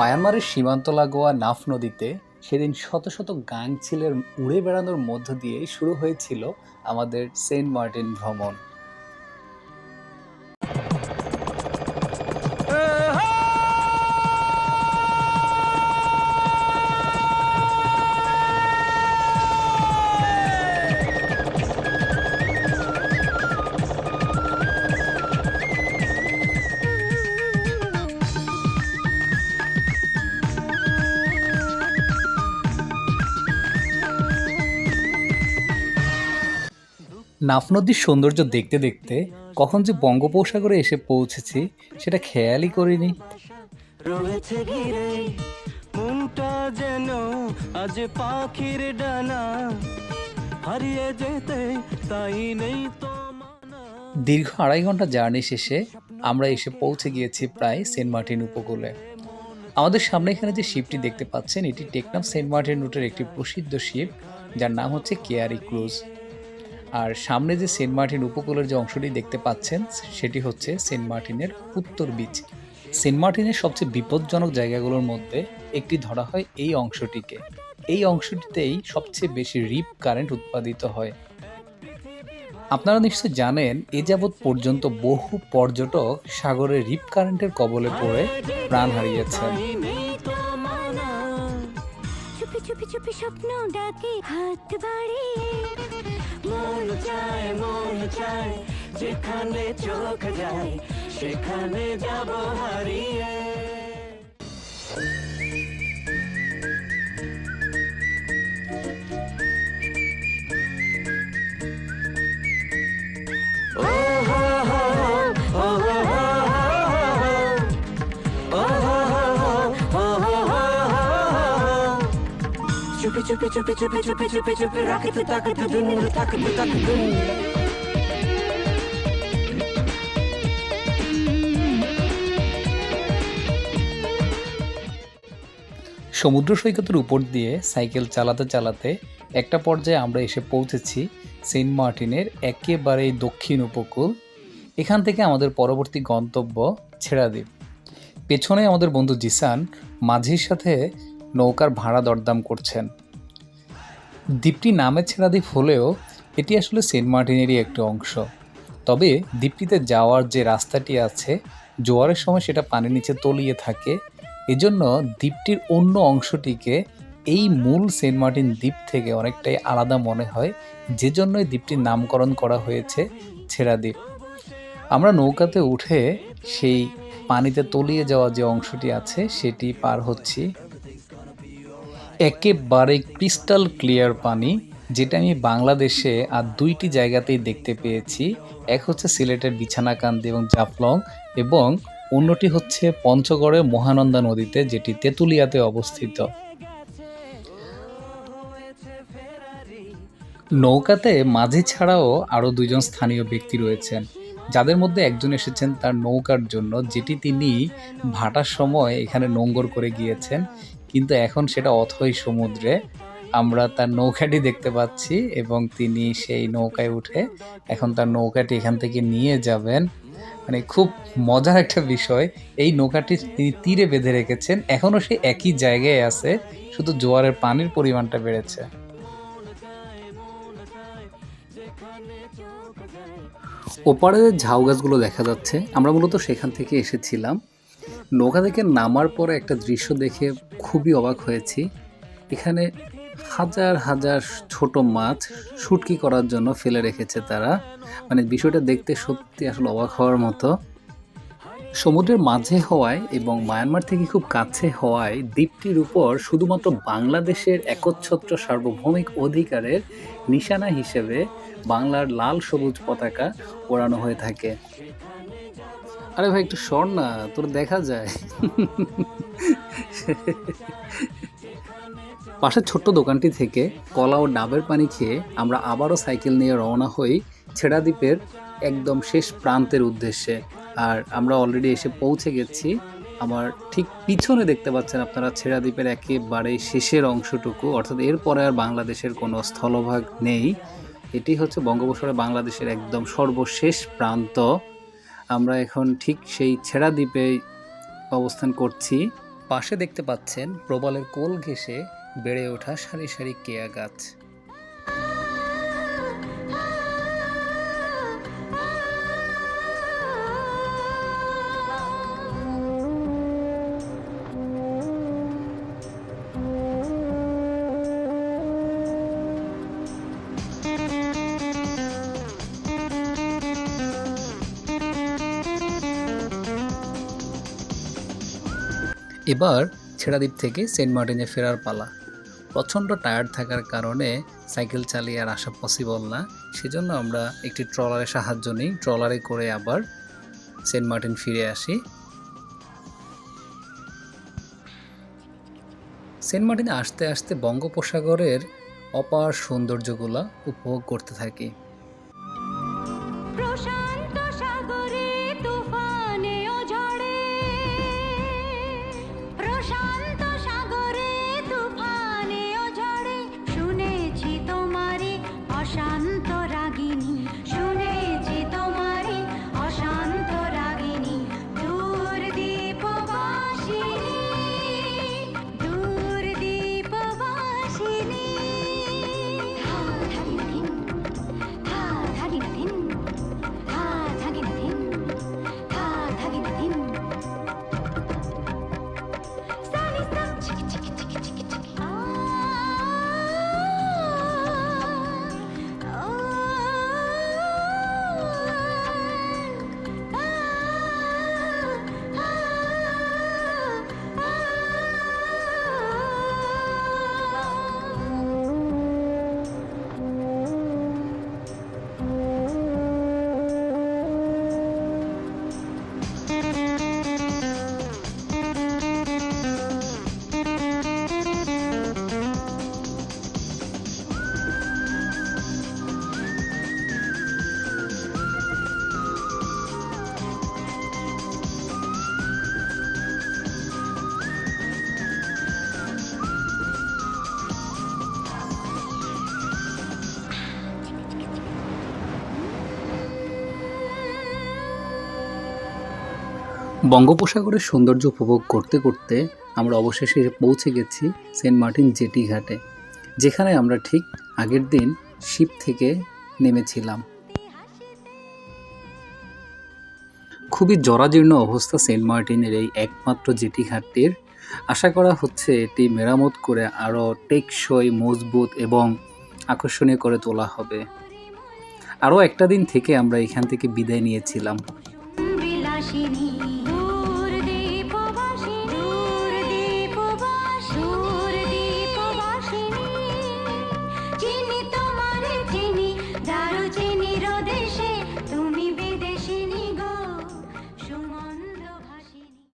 মায়ানমারের সীমান্ত লাগোয়া নাফ নদীতে সেদিন শত শত গাং ছিলের উড়ে বেড়ানোর মধ্য দিয়ে শুরু হয়েছিল আমাদের সেন্ট মার্টিন ভ্রমণ। নাফ নদীর সৌন্দর্য দেখতে দেখতে কখন যে বঙ্গোপসাগরে এসে পৌঁছেছি সেটা খেয়ালই করিনি। রয়েছে ঘিরে মনটা যেন আজ পাখির ডানা। হারিয়ে যেতে তাই নেই তো দীর্ঘ আড়াই ঘণ্টা জার্নি শেষে আমরা এসে পৌঁছে গিয়েছি প্রায় সেন্ট মার্টিন উপকূলে। আমাদের সামনে এখানে যে শিপটি দেখতে পাচ্ছেন এটি টেকনাফ সেন্ট মার্টিন রুটের একটি প্রসিদ্ধ শিপ যার নাম হচ্ছে কেয়ারি ক্রুজ। আর সামনে যে সেন্ট মার্টিন উপকূলের যে অংশটি দেখতে পাচ্ছেন, সেটি হচ্ছে সেন্ট মার্টিনের উত্তর বিচ। সেন্ট মার্টিনের সবচেয়ে বিপজ্জনক জায়গাগুলোর মধ্যে একটি ধরা হয় এই অংশটিকে। এই অংশটিতেই সবচেয়ে বেশি রিপ কারেন্ট উৎপাদিত হয়। আপনারা নিশ্চয় জানেন, এ যাবৎ পর্যন্ত বহু পর্যটক সাগরে রিপ কারেন্টের কবলে পড়ে প্রাণ হারিয়েছেন। চুপি চুপি চুপি স্বপ্ন ডাকে, হাত বাড়িয়ে। মন চায় মন চায় যেখানে চোখ যায় সেখানে যাব হারিয়ে। সমুদ্র সৈকতের উপর দিয়ে সাইকেল চালাতে চালাতে একটা পর্যায়ে আমরা এসে পৌঁছেছি সেন্ট মার্টিনের একেবারেই দক্ষিণ উপকূল। এখান থেকে আমাদের পরবর্তী গন্তব্য ছেড়াদ্বীপ। পেছনে আমাদের বন্ধু জিসান মাঝির সাথে নৌকার ভাড়া দরদাম করছেন। দ্বীপটি নামে ছেড়াদ্বীপ হলেও এটি আসলে সেন্ট মার্টিনেরই একটি অংশ। তবে দ্বীপটিতে যাওয়ার যে রাস্তাটি আছে, জোয়ারের সময় সেটা পানির নিচে তলিয়ে থাকে। এজন্য দ্বীপটির অন্য অংশটিকে এই মূল সেন্ট মার্টিন দ্বীপ থেকে অনেকটাই আলাদা মনে হয়। যে জন্যই দ্বীপটির নামকরণ করা হয়েছে ছেড়া দ্বীপ আমরা নৌকাতে উঠে সেই পানিতে তলিয়ে যাওয়া যে অংশটি আছে, সেটি পার হচ্ছি। একেবারে ক্রিস্টাল ক্লিয়ার পানি, যেটা আমি বাংলাদেশে আর দুইটি জায়গাতেই দেখতে পেয়েছি। এক হচ্ছে সিলেটের বিছানাকান্দি এবং জাফলং এবং অন্যটি হচ্ছে পঞ্চগড়ের মহানন্দা নদীতে, যেটি তেঁতুলিয়াতে অবস্থিত। নৌকাতে মাঝি ছাড়াও আরও দুইজন স্থানীয় ব্যক্তি রয়েছেন। যাদের মধ্যে একজন এসেছেন তার নৌকার জন্য, যেটি তিনি ভাটার সময় এখানে নোঙ্গর করে গিয়েছেন। কিন্তু এখন সেটা অথই সমুদ্রে। আমরা তার নৌকাটি দেখতে পাচ্ছি এবং তিনি সেই নৌকায় উঠে এখন তার নৌকাটি এখান থেকে নিয়ে যাবেন। মানে খুব মজার একটা বিষয়, এই নৌকাটি তিনি তীরে বেঁধে রেখেছেন। এখনও সে একই জায়গায় আছে, শুধু জোয়ারের পানির পরিমাণটা বেড়েছে। ওপারে ঝাউ গাছগুলো দেখা যাচ্ছে, আমরা মূলত সেখান থেকে এসেছিলাম। নৌকা থেকে নামার পরে একটা দৃশ্য দেখে খুবই অবাক হয়েছি। এখানে হাজার হাজার ছোট মাছ শুটকি করার জন্য ফেলে রেখেছে তারা। মানে বিষয়টা দেখতে সত্যি আসলে অবাক হওয়ার মতো। সমুদ্রের মাঝে হওয়ায় এবং মায়ানমার থেকে খুব কাছে হওয়ায় দ্বীপটির উপর শুধুমাত্র বাংলাদেশের একচ্ছত্র সার্বভৌমিক অধিকারের নিশানা হিসেবে বাংলার লাল সবুজ পতাকা ওড়ানো হয়ে থাকে। আরে ভাই, একটু সর না, তোর দেখা যায়। পাশের ছোট্ট দোকানটি থেকে কলা ও ডাবের পানি খেয়ে আমরা আবারও সাইকেল নিয়ে রওনা হই ছেড়া দ্বীপের একদম শেষ প্রান্তের উদ্দেশ্যে। আর আমরা অলরেডি এসে পৌঁছে গেছি। আমার ঠিক পিছনে দেখতে পাচ্ছেন আপনারা ছেড়া দ্বীপের একেবারে শেষের অংশটুকু। অর্থাৎ এরপরে আর বাংলাদেশের কোনো স্থলভাগ নেই। এটি হচ্ছে বঙ্গোপসাগরে বাংলাদেশের একদম সর্বশেষ প্রান্ত। আমরা এখন ঠিক সেই ছেঁড়া দ্বীপে অবস্থান করছি। পাশে দেখতে পাচ্ছেন প্রবালের কোল ঘেঁষে বেড়ে ওঠা সারি সারি কেয়া গাছ। এবার ছেড়াদ্বীপ থেকে সেন্ট মার্টিনে ফেরার পালা। প্রচণ্ড টায়ার্ড থাকার কারণে সাইকেল চালিয়ে আর আসা পসিবল না। সেজন্য আমরা একটি ট্রলারের সাহায্য নিই। ট্রলারে করে আবার সেন্ট মার্টিন ফিরে আসি। সেন্ট মার্টিনে আসতে আসতে বঙ্গোপসাগরের অপার সৌন্দর্যগুলা উপভোগ করতে থাকি। বঙ্গোপসাগরের সৌন্দর্য উপভোগ করতে করতে আমরা অবশেষে পৌঁছে গেছি সেন্ট মার্টিন জেটি ঘাটে, যেখানে আমরা ঠিক আগের দিন শিপ থেকে নেমেছিলাম। খুবই জরাজীর্ণ অবস্থা সেন্ট মার্টিনের এই একমাত্র জেটি ঘাটটির। আশা করা হচ্ছে এটি মেরামত করে আরও টেকসই, মজবুত এবং আকর্ষণীয় করে তোলা হবে। আরও একটা দিন থেকে আমরা এখান থেকে বিদায় নিয়েছিলাম।